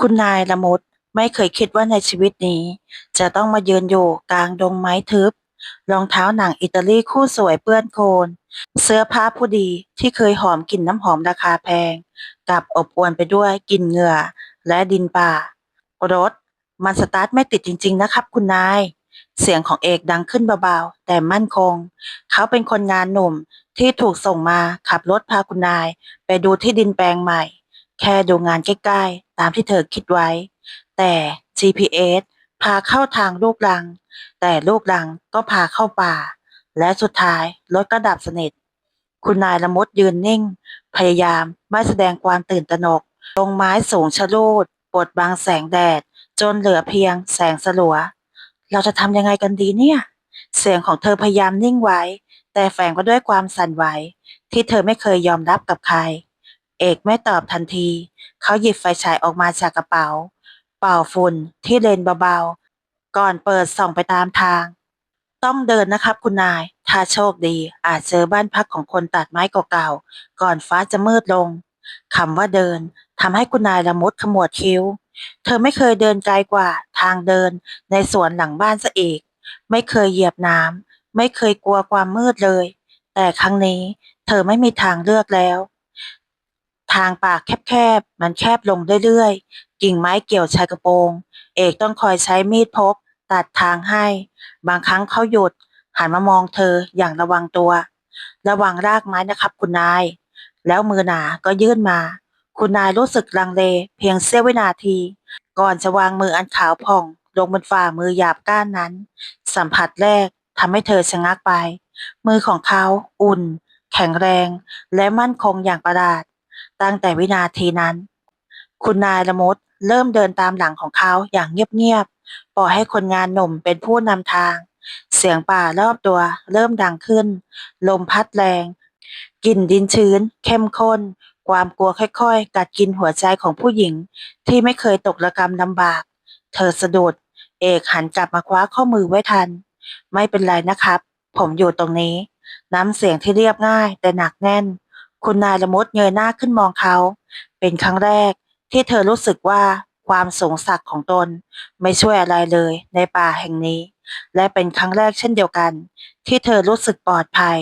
คุณนายละมุดไม่เคยคิดว่าในชีวิตนี้ จะต้องมายืนอยู่กลางดงไม้ทึบ รองเท้าหนังอิตาลีคู่สวยเปื้อนโคลนเสื้อผ้าผู้ดีที่เคยหอมกลิ่นน้ำหอมราคาแพงกลับอบอวลไปด้วยกลิ่นเหงื่อและดินป่า รถมันสตาร์ทไม่ติดจริง ๆ นะครับ คุณนาย เสียงของเอกดังขึ้นเบาๆ แต่มั่นคง เขาเป็นคนงานหนุ่มที่ถูกส่งมาขับรถพาคุณนาย ไปดูที่ดินแปลงใหม่ แค่ดูงานใกล้ๆ ตามที่เธอคิดไว้ แต่ GPS พาเข้าทางลูกลัง แต่ลูกลังก็พาเข้าป่า และสุดท้ายรถก็ดับสนิท คุณนายละมุดยืนนิ่ง พยายามไม่แสดงความตื่นตระหนกตรงไม้สูงชะลูดปดบังแสงแดด จนเหลือเพียงแสงสลัว เราจะทำยังไงกันดีเนี่ย เสียงของเธอพยายามนิ่งไว้ แต่แฝงไปด้วยความสั่นไหวที่เธอไม่เคยยอมรับกับใคร เอกไม่ตอบทันที เขาหยิบไฟฉายออกมาจากกระเป๋า เป่าฝุ่นที่เลนเบาๆ ก่อนเปิดส่องไปตามทาง ต้องเดินนะครับคุณนาย ถ้าโชคดีอาจเจอบ้านพักของคนตัดไม้เก่าๆ ก่อนฟ้าจะมืดลงคำว่าเดินทำให้คุณนายละมุดขมวดคิ้ว เธอไม่เคยเดินไกลกว่าทางเดินในสวนหลังบ้านซะอีก ไม่เคยเหยียบน้ำไม่เคยกลัวความมืดเลย แต่ครั้งนี้เธอไม่มีทางเลือกแล้ว ทางป่าแคบๆ มันแคบลงเรื่อยๆ กิ่งไม้เกี่ยวชายกระโปรง เอกต้องคอยใช้มีดพกตัดทางให้ บางครั้งเขาหยุด หันมามองเธออย่างระวังตัว ระวังรากไม้นะครับคุณนาย แล้วมือหนาก็ยื่นมา คุณนายรู้สึกลังเลเพียงเสี้ยววินาที ก่อนจะวางมืออันขาวผ่อง ลงบนฝ่ามือหยาบก้านนั้น สัมผัสแรกทำให้เธอชะงักไป มือของเขาอุ่น แข็งแรง และมั่นคงอย่างประหลาด ตั้งแต่วินาทีนั้น คุณนายละมุดเริ่มเดินตามหลังของเขาอย่างเงียบๆ ปล่อยให้คนงานหนุ่มเป็นผู้นำทาง เสียงป่ารอบตัวเริ่มดังขึ้น ลมพัดแรง กลิ่นดินชื้น เข้มข้น ความกลัวค่อยๆ กัดกินหัวใจของผู้หญิง ที่ไม่เคยตกระกำลำบาก เธอสะดุด เอกหันกลับมาคว้าข้อมือไว้ทัน ไม่เป็นไรนะครับ ผมอยู่ตรงนี้ น้ำเสียงที่เรียบง่ายแต่หนักแน่น คุณนายละมุดเงยหน้าขึ้นมองเขา เป็นครั้งแรกที่เธอรู้สึกว่าความสูงสักของตน ไม่ช่วยอะไรเลยในป่าแห่งนี้ และเป็นครั้งแรกเช่นเดียวกัน ที่เธอรู้สึกปลอดภัย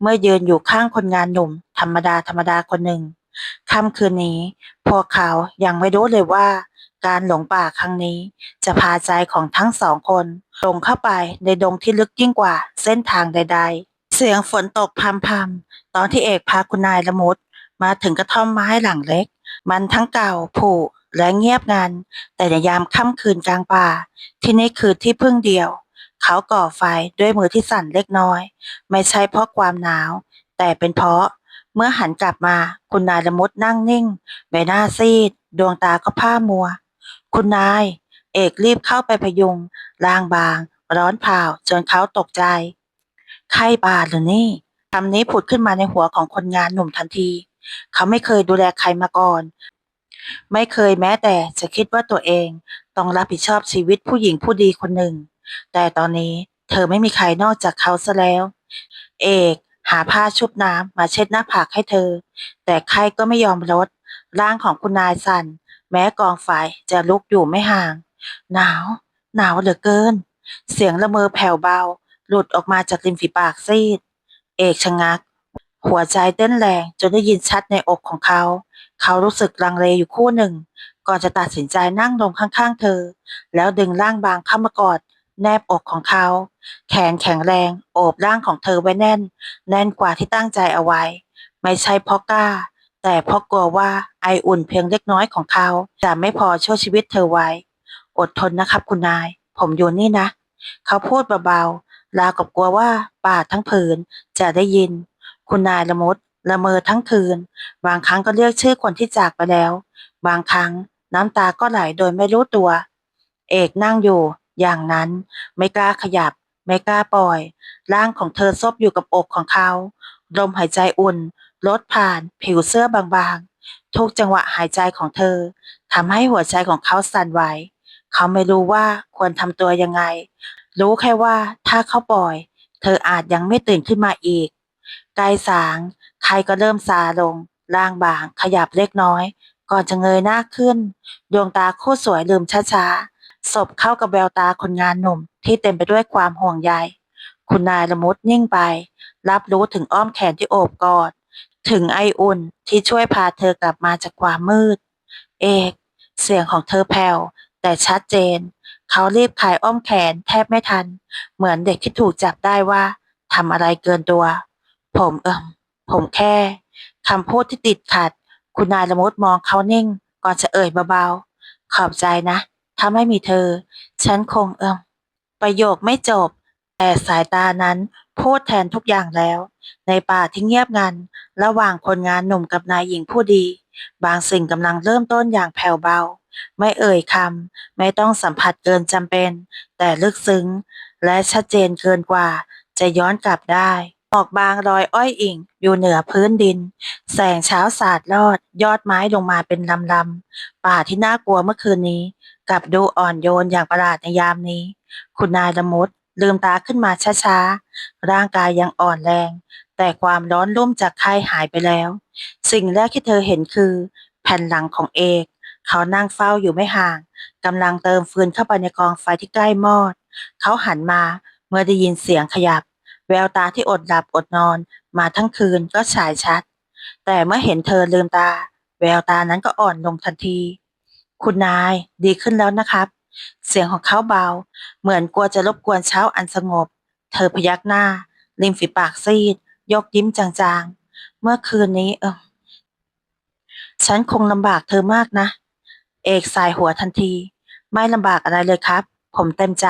เมื่อยืนอยู่ข้างคนงานหนุ่ม ธรรมดาธรรมดาคนหนึ่งค่ำคืนนี้ พวกเขายังไม่รู้เลยว่า การหลงป่าครั้งนี้ จะพาใจของทั้งสองคนลงเข้าไปในดงที่ลึกยิ่งกว่าเส้นทางใด ๆ เสียงฝนตกพรำๆ ตอนที่เอกพาคุณนายละมุดมาถึงกระท่อมไม้หลังเล็ก มันทั้งเก่าผุและเงียบงัน แต่ในยามค่ำคืนกลางป่า ที่นี่คือที่พึ่งเดียว เขาก่อไฟด้วยมือที่สั่นเล็กน้อย ไม่ใช่เพราะความหนาว แต่เป็นเพราะ เมื่อหันกลับมาคุณนายละมุดนั่งนิ่งใบหน้าซีด ดวงตาก็ผ้ามัว คุณนาย เอกรีบเข้าไปพยุงร่างบาง ร้อนเผาจนเขาตกใจ ไข้บาดหรือนี่ คำนี้ผุดขึ้นมาในหัวของคนงานหนุ่มทันที เขาไม่เคยดูแลใครมาก่อน ไม่เคยแม้แต่จะคิดว่าตัวเองต้องรับผิดชอบชีวิตผู้หญิงผู้ดีคนหนึ่ง แต่ตอนนี้เธอไม่มีใครนอกจากเขาซะแล้ว เอกหาผ้าชุบน้ำมาเช็ดหน้าผากให้เธอ แต่ไข้ก็ไม่ยอมลด ร่างของคุณนายสั่น แม้กองไฟจะลุกอยู่ไม่ห่าง หนาว หนาวเหลือเกิน เสียงละเมอแผ่วเบา หลุดออกมาจากริมฝีปากซีด เอกชะงัก หัวใจเต้นแรงจนได้ยินชัดในอกของเขา เขารู้สึกลังเลอยู่คู่หนึ่ง ก่อนจะตัดสินใจนั่งลงข้างๆเธอ แล้วดึงร่างบางเข้ามากอดแนบอกของเขา แขนแข็งแรงโอบร่างของเธอไว้แน่น แน่นกว่าที่ตั้งใจเอาไว้ ไม่ใช่เพราะกล้า แต่เพราะกลัวว่าไออุ่นเพียงเล็กน้อยของเขา จะไม่พอช่วยชีวิตเธอไว้ อดทนนะครับคุณนาย ผมอยู่นี่นะ เขาพูดเบาๆ ราวกับกลัวว่าป่าทั้งผืนจะได้ยิน คุณนายละมุดละเมอทั้งคืน บางครั้งก็เรียกชื่อคนที่จากไปแล้ว บางครั้งน้ำตาก็ไหลโดยไม่รู้ตัว เอกนั่งอยู่ อย่างนั้นไม่กล้าขยับ ไม่กล้าปล่อย ร่างของเธอซบอยู่กับอกของเขาลมหายใจอุ่นลดผ่าน ผิวเสื้อบางๆ ทุกจังหวะหายใจของเธอทำให้หัวใจของเขาสั่นไหวเขาไม่รู้ว่าควรทำตัวยังไง รู้แค่ว่าถ้าเขาปล่อย เธออาจยังไม่ตื่นขึ้นมาอีกกล้สาง ใครก็เริ่มซาลง ร่างบางขยับเล็กน้อย ก่อนจะเงยหน้าขึ้น ดวงตาคู่สวยลืมช้าๆสบเข้ากับแววตาคนงานหนุ่มที่เต็มไปด้วยความห่วงใย คุณนายละมุดนิ่งไป รับรู้ถึงอ้อมแขนที่โอบกอด ถึงไออุ่นที่ช่วยพาเธอกลับมาจากความมืด เอก เสียงของเธอแผ่วแต่ชัดเจน เขารีบคลายอ้อมแขนแทบไม่ทัน เหมือนเด็กที่ถูกจับได้ว่าทำอะไรเกินตัว ผมเอิมผมแค่คำพูดที่ติดขัด คุณนายละมุดมองเขานิ่ง ก่อนจะเอ่ยเบาๆ ขอบใจนะ ถ้าไม่มีเธอ ฉันคงเอิมประโยคไม่จบ แต่สายตานั้นพูดแทนทุกอย่างแล้ว ในป่าที่เงียบงัน ระหว่างคนงานหนุ่มกับนายหญิงผู้ดี บางสิ่งกำลังเริ่มต้นอย่างแผ่วเบา ไม่เอ่ยคำ ไม่ต้องสัมผัสเกินจำเป็น แต่ลึกซึ้ง และชัดเจนเกินกว่า จะย้อนกลับได้หมอกบางรอยอ้อยอิงอยู่เหนือพื้นดิน แสงเช้าสาดลอด ยอดไม้ลงมาเป็นลำลำป่าที่น่ากลัวเมื่อคืนนี้กลับดูอ่อนโยนอย่างประหลาดในยามนี้ คุณนายละมุดลืมตาขึ้นมาช้าๆ ร่างกายยังอ่อนแรง แต่ความร้อนรุ่มจากไข้หายไปแล้ว สิ่งแรกที่เธอเห็นคือ แผ่นหลังของเอก เขานั่งเฝ้าอยู่ไม่ห่างกำลังเติมฟืนเข้าไปในกองไฟที่ใกล้มอด เขาหันมาเมื่อได้ยินเสียงขยับ แววตาที่อดหลับอดนอนมาทั้งคืนก็ฉายชัด แต่เมื่อเห็นเธอลืมตา แววตานั้นก็อ่อนลงทันที คุณนายดีขึ้นแล้วนะครับ เสียงของเขาเบา เหมือนกลัวจะรบกวนเช้าอันสงบ เธอพยักหน้า ริมฝีปากซีด ยกยิ้มจางๆ เมื่อคืนนี้เออฉันคงลำบากเธอมากนะ เอกสายหัวทันที ไม่ลำบากอะไรเลยครับ ผมเต็มใจ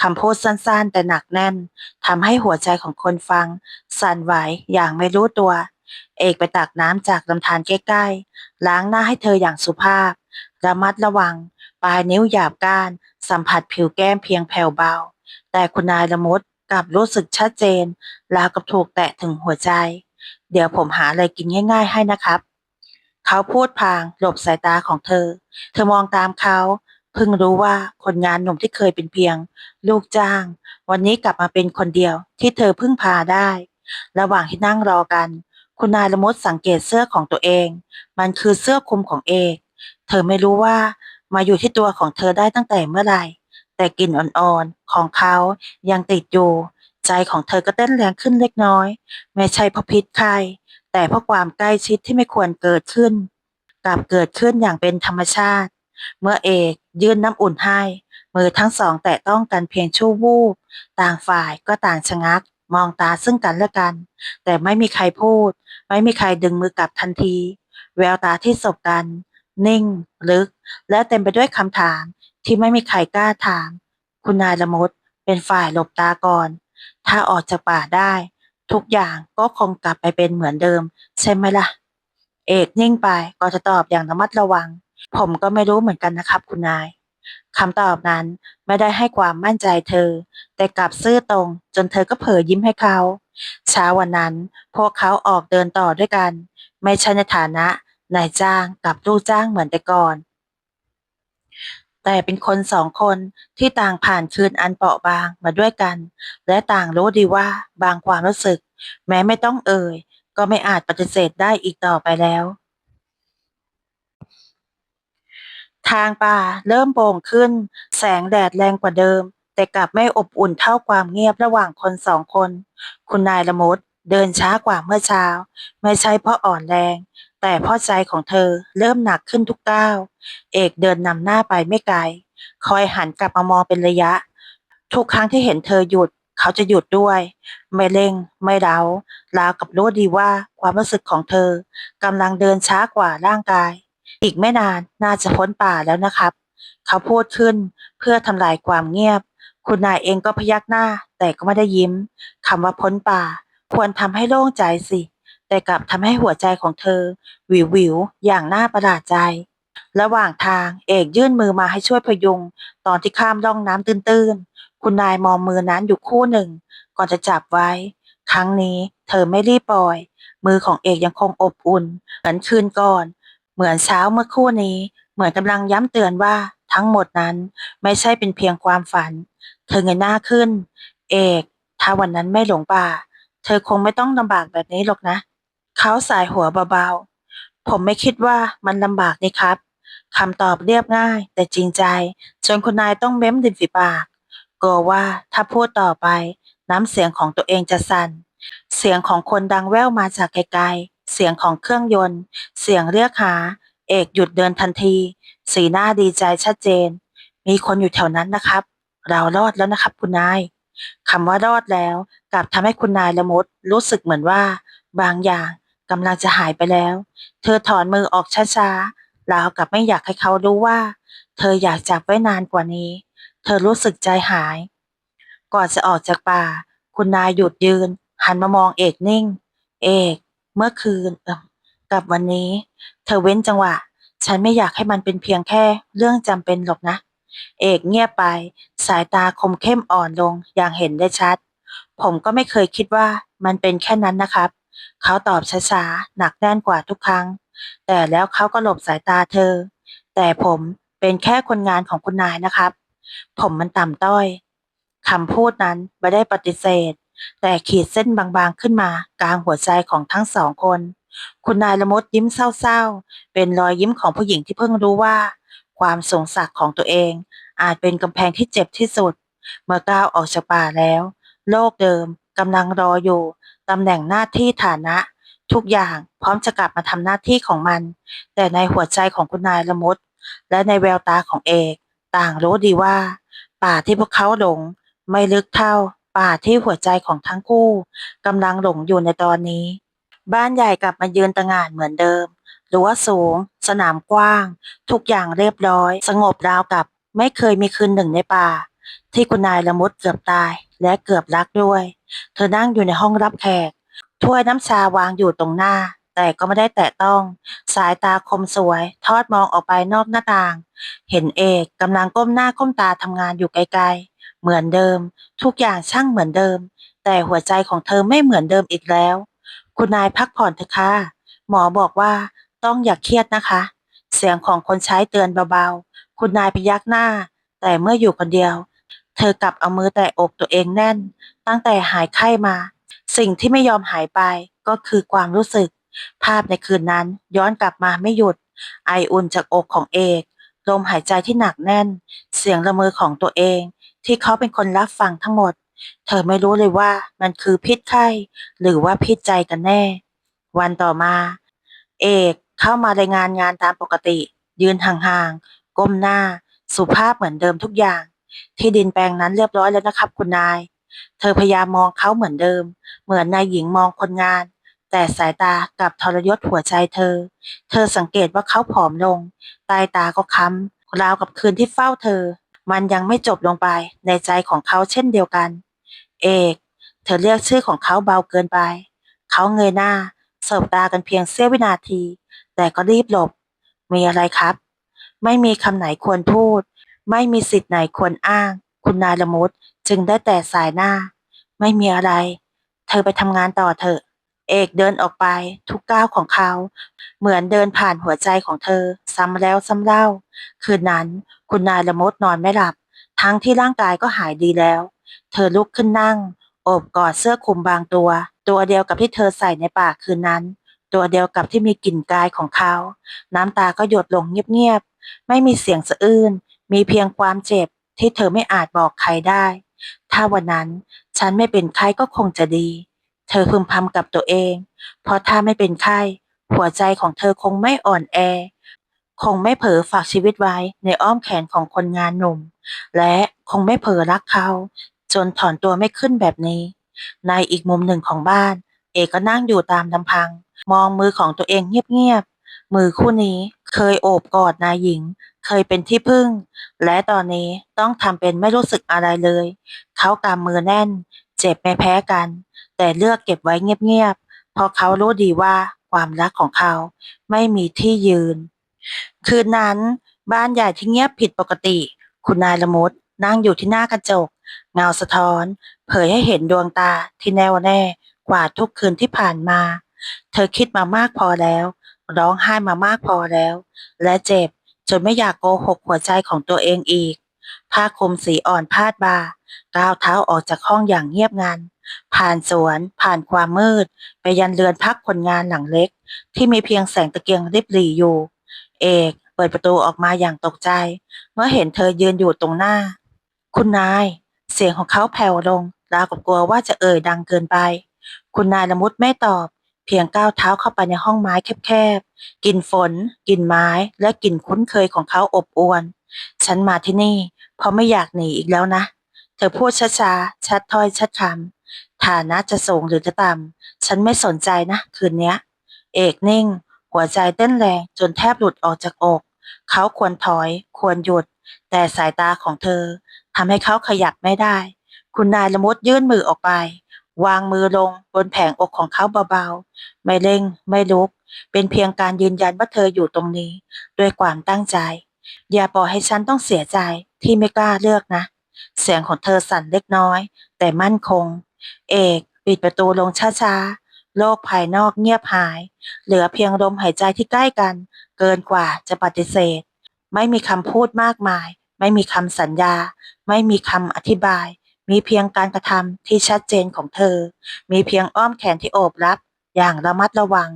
คำพูดสั้นๆ แต่หนักแน่นทำให้หัวใจของคนฟัง สั่นไหวอย่างไม่รู้ตัว เอกไปตักน้ำจากลำธารใกล้ๆ ล้างหน้าให้เธออย่างสุภาพ ระมัดระวัง ปลายนิ้วหยาบก้าน สัมผัสผิวแก้มเพียงแผ่วเบา แต่คุณนายละมุดกลับรู้สึกชัดเจนราวกับถูกแตะถึงหัวใจ เดี๋ยวผมหาอะไรกินง่าย ๆ ให้นะครับ เขาพูดพลางหลบสายตาของเธอ เธอมองตามเขาเพิ่งรู้ว่าคนงานหนุ่มที่เคยเป็นเพียง ลูกจ้าง วันนี้กลับมาเป็นคนเดียวที่เธอพึ่งพาได้ ระหว่างที่นั่งรอกัน คุณนายละมุดสังเกตเสื้อของตัวเอง มันคือเสื้อคลุมของเอกเธอไม่รู้ว่ามาอยู่ที่ตัวของเธอได้ตั้งแต่เมื่อไหร่ แต่กลิ่นอ่อนๆของเขายังติดอยู่ ใจของเธอก็เต้นแรงขึ้นเล็กน้อย ไม่ใช่เพราะพิษใคร แต่เพราะความใกล้ชิดที่ไม่ควรเกิดขึ้น กลับเกิดขึ้นอย่างเป็นธรรมชาติ เมื่อเอกยื่นน้ำอุ่นให้ มือทั้งสองแตะต้องกันเพียงชั่ววูบ ต่างฝ่ายก็ต่างชะงัก มองตาซึ่งกันและกัน แต่ไม่มีใครพูด ไม่มีใครดึงมือกลับทันที แววตาที่สบกัน นิ่ง ลึก และเต็มไปด้วยคำถามที่ไม่มีใครกล้าถาม คุณนายละมุดเป็นฝ่ายหลบตาก่อน ถ้าออกจากป่าได้ ทุกอย่างก็คงกลับไปเป็นเหมือนเดิม ใช่ไหมล่ะ เอกนิ่งไปก่อนจะตอบอย่างระมัดระวัง ผมก็ไม่รู้เหมือนกันนะครับ คุณนายคำตอบนั้นไม่ได้ให้ความมั่นใจเธอ แต่กลับซื่อตรงจนเธอก็เผลอยิ้มให้เขา เช้าวันนั้นพวกเขาออกเดินต่อด้วยกัน ไม่ใช่ในฐานะนายจ้างกับลูกจ้างเหมือนแต่ก่อน แต่เป็นคนสองคนที่ต่างผ่านคืนอันเปราะบางมาด้วยกัน และต่างรู้ดีว่าบางความรู้สึก แม้ไม่ต้องเอ่ย ก็ไม่อาจปฏิเสธได้อีกต่อไปแล้ว ทางป่าเริ่มโป่งขึ้น แสงแดดแรงกว่าเดิม แต่กลับไม่อบอุ่นเท่าความเงียบระหว่างคนสองคน คุณนายละมุดเดินช้ากว่าเมื่อเช้า ไม่ใช่เพราะอ่อนแรง แต่พราะใจของเธอเริ่มหนักขึ้นทุกก้าว เอกเดินนำหน้าไปไม่ไกล คอยหันกลับมามองเป็นระยะ ทุกครั้งที่เห็นเธอหยุด เขาจะหยุดด้วย ไม่เร่ง ไม่เร้าราวกับรู้ดีว่าความรู้สึกของเธอกำลังเดินช้ากว่าร่างกาย อีกไม่นานน่าจะพ้นป่าแล้วนะครับ เขาพูดขึ้นเพื่อทำลายความเงียบ คุณนายเองก็พยักหน้า แต่ก็ไม่ได้ยิ้มคำว่าพ้นป่า ควรทำให้โล่งใจสิ แต่กลับทำให้หัวใจของเธอ วิววิวอย่างน่าประหลาดใจ ระหว่างทางเอกยื่นมือมาให้ช่วยพยุง ตอนที่ข้ามร่องน้ำตื้นๆ คุณนายมองมือนั้นอยู่คู่หนึ่ง ก่อนจะจับไว้ ครั้งนี้เธอไม่รีบปล่อย มือของเอกยังคงอบอุ่น เหมือนคืนก่อน เหมือนเช้าเมื่อคู่นี้ เหมือนกำลังย้ำเตือนว่าทั้งหมดนั้นไม่ใช่เป็นเพียงความฝัน เธอเงยหน้าขึ้น เอก ถ้าวันนั้นไม่หลงป่า เธอคงไม่ต้องลำบากแบบนี้หรอกนะ เขาสายหัวเบาๆ ผมไม่คิดว่ามันลำบากนี่ครับ คำตอบเรียบง่าย แต่จริงใจ จนคุณนายต้องเม้มริมฝีปาก กลัวว่าถ้าพูดต่อไป น้ำเสียงของตัวเองจะสั่น เสียงของคนดังแว่วมาจากไกลๆ เสียงของเครื่องยนต์ เสียงเรียกหา เอกหยุดเดินทันที สีหน้าดีใจชัดเจน มีคนอยู่แถวนั้นนะครับ เรารอดแล้วนะครับคุณนายคำว่ารอดแล้วกลับทำให้คุณนายละมุดรู้สึกเหมือนว่า บางอย่าง กำลังจะหายไปแล้ว เธอถอนมือออกช้าๆราวกับไม่อยากให้เขารู้ว่า เธออยากจากไว้นานกว่านี้ เธอรู้สึกใจหาย ก่อนจะออกจากป่า คุณนายหยุดยืน หันมามองเอกนิ่ง เอก เมื่อคืนเออกับวันนี้ เธอเว้นจังหวะ ฉันไม่อยากให้มันเป็นเพียงแค่เรื่องจำเป็นหรอกนะ เอกเงียบไป สายตาคมเข้มอ่อนลงอย่างเห็นได้ชัด ผมก็ไม่เคยคิดว่ามันเป็นแค่นั้นนะครับ เขาตอบช้าๆ หนักแน่นกว่าทุกครั้ง แต่แล้วเขาก็หลบสายตาเธอ แต่ผมเป็นแค่คนงานของคุณนายนะครับ ผมมันต่ำต้อยคำพูดนั้นไม่ได้ปฏิเสธ แต่ขีดเส้นบางๆขึ้นมากลางหัวใจของทั้งสองคน คุณนายละมดยิ้มเศร้าๆ เป็นรอยยิ้มของผู้หญิงที่เพิ่งรู้ว่า ความสงสักของตัวเอง อาจเป็นกำแพงที่เจ็บที่สุด เมื่อก้าวออกจากป่าแล้ว โลกเดิมกำลังรออยู่ ตำแหน่งหน้าที่ฐานะ ทุกอย่างพร้อมจะกลับมาทำหน้าที่ของมัน แต่ในหัวใจของคุณนายละมุดและในแววตาของเอก ต่างรู้ดีว่า ป่าที่พวกเขาหลง ไม่ลึกเท่า ป่าที่หัวใจของทั้งคู่กำลังหลงอยู่ในตอนนี้ บ้านใหญ่กลับมายืนตระหง่านเหมือนเดิมรั้วสูง สนามกว้าง ทุกอย่างเรียบร้อย สงบราวกับ ไม่เคยมีคืนหนึ่งในป่า ที่คุณนายละมุดเกือบตาย และเกือบรักด้วย เธอนั่งอยู่ในห้องรับแขก ถ้วยน้ำชาวางอยู่ตรงหน้า แต่ก็ไม่ได้แตะต้อง สายตาคมสวย ทอดมองออกไปนอกหน้าต่าง เห็นเอกกำลังก้มหน้าก้มตาทำงานอยู่ไกลๆ เหมือนเดิม ทุกอย่างช่างเหมือนเดิม แต่หัวใจของเธอไม่เหมือนเดิมอีกแล้ว คุณนายพักผ่อนเถอะค่ะ หมอบอกว่าต้องอย่าเครียดนะคะ เสียงของคนใช้เตือนเบาๆ คุณนายพยักหน้า แต่เมื่ออยู่คนเดียว เธอกลับเอามือแตะอกตัวเองแน่น ตั้งแต่หายไข้มา สิ่งที่ไม่ยอมหายไปก็คือความรู้สึก ภาพในคืนนั้นย้อนกลับมาไม่หยุด ไออุ่นจากอกของเอกลมหายใจที่หนักแน่น เสียงละเมอของตัวเอง ที่เขาเป็นคนรับฟังทั้งหมด เธอไม่รู้เลยว่ามันคือพิษไข้ หรือว่าพิษใจกันแน่ วันต่อมา เอกเข้ามารายงานงานตามปกติ ยืนห่างๆก้มหน้า สุภาพเหมือนเดิมทุกอย่าง ที่ดินแปลงนั้นเรียบร้อยแล้วนะครับ คุณนาย เธอพยายามมองเขาเหมือนเดิม เหมือนนายหญิงมองคนงาน แต่สายตากลับทรยศหัวใจเธอ เธอสังเกตว่าเขาผอมลงใต้ตาก็ค้ำราวกับคืนที่เฝ้าเธอ มันยังไม่จบลงไปในใจของเขาเช่นเดียวกัน เอก เธอเรียกชื่อของเขาเบาเกินไป เขาเงยหน้าสบตากันเพียงเสี้ยววินาที แต่ก็รีบหลบ มีอะไรครับ ไม่มีคำไหนควรพูด ไม่มีสิทธิ์ไหนควรอ้าง คุณนายละมุดจึงได้แต่สายหน้า ไม่มีอะไร เธอไปทำงานต่อเถอะ เอกเดินออกไปทุกก้าวของเขา เหมือนเดินผ่านหัวใจของเธอ ซ้ำแล้วซ้ำเล่า คืนนั้นคุณนายละมุดนอนไม่หลับ ทั้งที่ร่างกายก็หายดีแล้ว เธอลุกขึ้นนั่ง โอบกอดเสื้อคลุมบางตัว ตัวเดียวกับที่เธอใส่ในป่าคืนนั้น ตัวเดียวกับที่มีกลิ่นกายของเขา น้ำตาก็หยดลงเงียบๆไม่มีเสียงสะอื้น มีเพียงความเจ็บที่เธอไม่อาจบอกใครได้ ถ้าวันนั้นฉันไม่เป็นไข้ก็คงจะดี เธอพึมพำกับตัวเอง เพราะถ้าไม่เป็นไข้ หัวใจของเธอคงไม่อ่อนแอ คงไม่เผลอฝากชีวิตไว้ในอ้อมแขนของคนงานหนุ่ม และคงไม่เผลอรักเขา จนถอนตัวไม่ขึ้นแบบนี้ ในอีกมุมหนึ่งของบ้าน เอกก็นั่งอยู่ตามลำพัง มองมือของตัวเองเงียบๆมือคู่นี้เคยโอบกอดนายหญิง เคยเป็นที่พึ่ง และตอนนี้ต้องทำเป็นไม่รู้สึกอะไรเลย เขากำมือแน่น เจ็บไม่แพ้กัน แต่เลือกเก็บไว้เงียบๆเพราะเขารู้ดีว่าความรักของเขาไม่มีที่ยืน คืนนั้นบ้านใหญ่ที่เงียบผิดปกติ คุณนายละมุดนั่งอยู่ที่หน้ากระจก เงาสะท้อน เผยให้เห็นดวงตาที่แน่วแน่กว่าทุกคืนที่ผ่านมา เธอคิดมามากพอแล้ว ร้องไห้มามากพอแล้ว และเจ็บ จนไม่อยากโกหกหัวใจของตัวเองอีก ผ้าคลุมสีอ่อนพาดบ่าก้าวเท้าออกจากห้องอย่างเงียบงัน ผ่านสวน ผ่านความมืด ไปยันเรือนพักคนงานหลังเล็ก ที่มีเพียงแสงตะเกียงริบหรี่อยู่ เอกเปิดประตูออกมาอย่างตกใจ เมื่อเห็นเธอยืนอยู่ตรงหน้า คุณนาย เสียงของเขาแผ่วลงราวกับกลัวว่าจะเอ่ยดังเกินไป คุณนายละมุดไม่ตอบ เพียงก้าวเท้าเข้าไปในห้องไม้แคบๆกลิ่นฝนกลิ่นไม้และกลิ่นคุ้นเคยของเขาอบอวน ฉันมาที่นี่ เพราะไม่อยากหนีอีกแล้วนะ เธอพูดช้าๆชัดถ้อยชัดคำฐานะจะสูงหรือจะต่ำฉันไม่สนใจนะ คืนนี้เอกนิ่ง หัวใจเต้นแรงจนแทบหลุดออกจากอก เขาควรถอย ควรหยุด แต่สายตาของเธอทำให้เขาขยับไม่ได้ คุณนายละมุดยื่นมือออกไป วางมือลงบนแผงอกของเขาเบาๆ ไม่เร่ง ไม่ลุก เป็นเพียงการยืนยันว่าเธออยู่ตรงนี้ ด้วยความตั้งใจ อย่าปล่อยให้ฉันต้องเสียใจที่ไม่กล้าเลือกนะ เสียงของเธอสั่นเล็กน้อย แต่มั่นคง เอกปิดประตูลงช้าๆ โลกภายนอกเงียบหาย เหลือเพียงลมหายใจที่ใกล้กัน เกินกว่าจะปฏิเสธ ไม่มีคำพูดมากมาย ไม่มีคำสัญญา ไม่มีคำอธิบาย มีเพียงการกระทำที่ชัดเจนของเธอ มีเพียงอ้อมแขนที่โอบรับ อย่างระมัดระวัง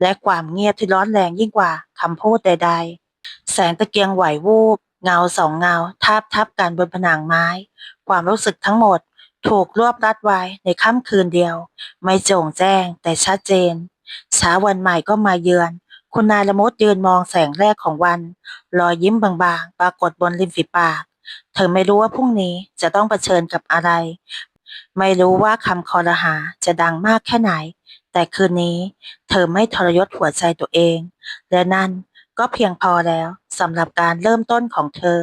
และความเงียบที่ร้อนแรงยิ่งกว่าคำพูดใด ๆ แสงตะเกียงไหววูบ เงาสองเงาทาบทับกันบนผนังไม้ ความรู้สึกทั้งหมดถูกรวบรัดไว้ในค่ำคืนเดียว ไม่โจ่งแจ้งแต่ชัดเจนเช้าวันใหม่ก็มาเยือน คุณนายละมุดยืนมองแสงแรกของวัน รอยยิ้มบางๆ ปรากฏบนริมฝีปาก เธอไม่รู้ว่าพรุ่งนี้จะต้องเผชิญกับอะไร ไม่รู้ว่าคำคอรหาจะดังมากแค่ไหน แต่คืนนี้ เธอไม่ทรยศหัวใจตัวเอง และนั่นก็เพียงพอแล้วสำหรับการเริ่มต้นของเธอ